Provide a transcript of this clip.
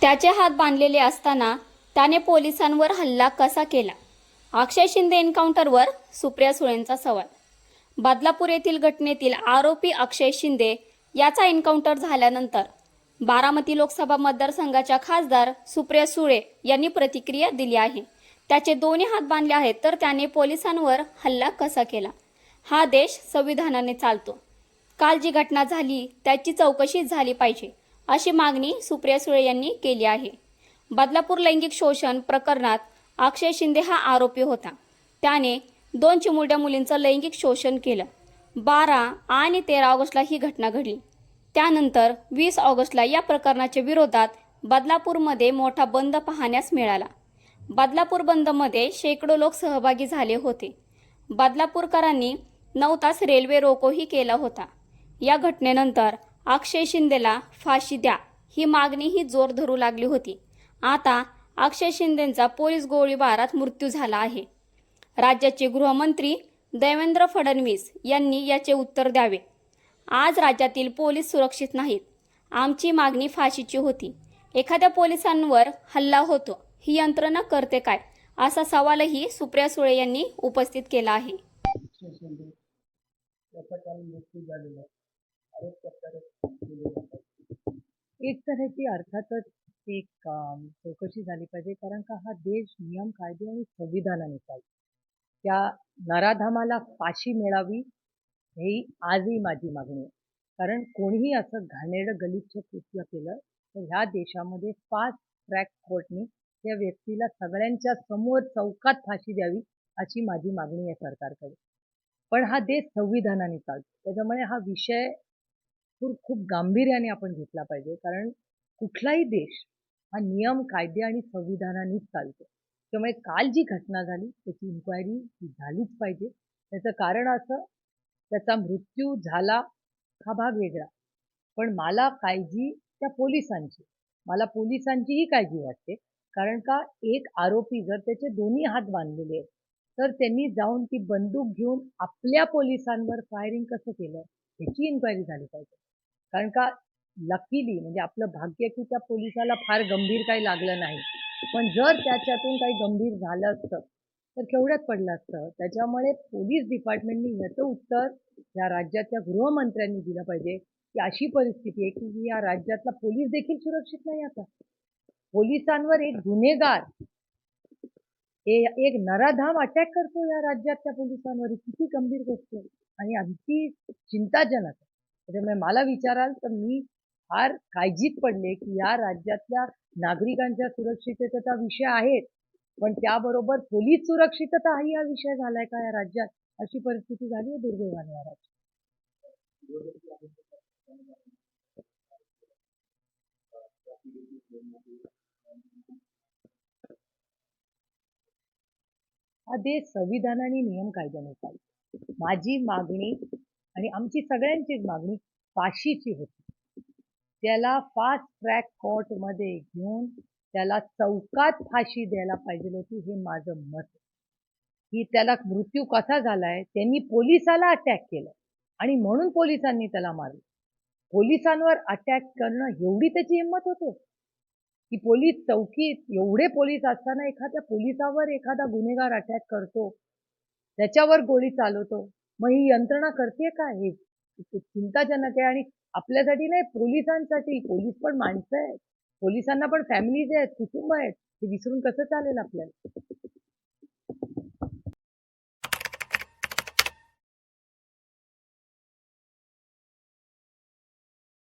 त्याचे हात बांधलेले असताना त्याने पोलिसांवर हल्ला कसा केला? अक्षय शिंदे एन्काउंटरवर सुप्रिया सुळेंचा सवाल. बदलापूर येथील घटनेतील आरोपी अक्षय शिंदे याचा एन्काउंटर झाल्यानंतर बारामती लोकसभा मतदारसंघाच्या खासदार सुप्रिया सुळे यांनी प्रतिक्रिया दिली आहे. त्याचे दोन्ही हात बांधले आहेत तर त्याने पोलिसांवर हल्ला कसा केला? हा देश संविधानाने चालतो. काल जी घटना झाली त्याची चौकशी झाली पाहिजे. अशी मागणी सुप्रिया सुळे यांनी केली आहे. बदलापूर लैंगिक शोषण प्रकरणात अक्षय शिंदे हा आरोपी होता. त्याने दोन चिमुरड्या मुलींचं लैंगिक शोषण केलं. बारा आणि तेरा ऑगस्टला ही घटना घडली. त्यानंतर वीस ऑगस्टला या प्रकरणाच्या विरोधात बदलापूरमध्ये मोठा बंद पाहण्यास मिळाला. बदलापूर बंदमध्ये शेकडो लोक सहभागी झाले होते. बदलापूरकरांनी नऊ तास रेल्वे रोकोही केला होता. या घटनेनंतर अक्षय शिंदेला फाशी द्या. ही मागणीही जोर धरू लागली होती. आता अक्षय शिंदेंचा पोलीस गोळीबारात मृत्यू झाला आहे. राज्याचे गृहमंत्री देवेंद्र फडणवीस यांनी याचे उत्तर द्यावे. आज राज्यातील पोलीस सुरक्षित नाहीत. आमची मागणी फाशीची होती. एखाद्या पोलिसांवर हल्ला होतो. ही यंत्रणा करते काय? असा सवालही सुप्रिया सुळे यांनी उपस्थित केला आहे अक्षय शिंदे याचा काल मृत्यू झालेला आरोप प्रत्यारोप केले एक तऱ्हेची अर्थातच एक अं, चौकशी झाली पाहिजे कारण का हा देश नियम कायदे आणि संविधानाने चालतो. त्या नराधामाला फाशी मिळावी ही आजही माझी मागणी आहे. कारण कोणीही असं घाणेरडं गलिच्छ कृत्य केलं तर ह्या देशामध्ये फास्ट ट्रॅक कोर्टने त्या व्यक्तीला सगळ्यांच्या समोर चौकात फाशी द्यावी अशी माझी मागणी आहे सरकारकडे. पण हा देश संविधानाने चालतो. त्याच्यामुळे हा विषय भरपूर खूप गांभीर्याने आपण घेतला पाहिजे. कारण कुठलाही देश हा नियम कायदे आणि संविधानानेच चालतो. त्यामुळे काल जी घटना झाली त्याची इन्क्वायरी ही झालीच पाहिजे. त्याचं कारण असं त्याचा मृत्यू झाला हा भाग वेगळा. पण मला काळजी त्या पोलिसांची. मला पोलिसांचीही काळजी वाटते. कारण का एक आरोपी जर त्याचे दोन्ही हात बांधलेले आहेत तर त्यांनी जाऊन ती बंदूक घेऊन आपल्या पोलिसांवर फायरिंग कसं केलं ह्याची इन्क्वायरी झाली पाहिजे. कारण का लकीली म्हणजे आपलं भाग्य की त्या पोलिसाला फार गंभीर काही लागलं नाही. पण जर त्याच्यातून काही गंभीर झालं असतं तर केवढ्यात पडलं असतं? त्याच्यामुळे पोलीस डिपार्टमेंटनी याचं उत्तर या राज्याच्या गृहमंत्र्यांनी दिलं पाहिजे. की अशी परिस्थिती आहे की या राज्यातला पोलीस देखील सुरक्षित नाही आता. पोलिसांवर एक गुन्हेगार हे एक नराधाम अटॅक करतो या राज्यातल्या पोलिसांवर. किती गंभीर गोष्ट आहे. आणि अगदी चिंताजनक आहे. म्हणजे त्याच्यामुळे मला विचाराल तर मी फार काळजीत पडले की या राज्यातल्या नागरिकांच्या सुरक्षिततेचा विषय आहे पण त्याबरोबर पोलीस सुरक्षितता हाही हा विषय झालाय का या राज्यात? अशी परिस्थिती झाली आहे दुर्दैवाने या राज्यात. हा देश संविधानाने आणि नियम कायद्याने चालतो. माझी मागणी आणि आमची सगळ्यांचीच मागणी फाशीची होती. त्याला फास्ट ट्रॅक कोर्टमध्ये घेऊन त्याला चौकात फाशी द्यायला पाहिजे होती हे माझं मत. की त्याला मृत्यू कसा झालाय त्यांनी पोलिसाला अटॅक केलं आणि म्हणून पोलिसांनी त्याला मारलं. पोलिसांवर अटॅक करणं एवढी त्याची हिंमत होते. की पोलीस चौकीत एवढे पोलीस असताना एखाद्या पोलिसावर एखादा गुन्हेगार अटॅक करतो त्याच्यावर गोळी चालवतो मग ही यंत्रणा करते काय हे? चिंताजनक आहे आणि आपल्यासाठी नाही पोलिसांसाठी. पोलीस पण माणसं आहेत. पोलिसांना पण फॅमिलीज आहेत कुटुंब आहेत. हे विसरून कसं चालेल आपल्याला?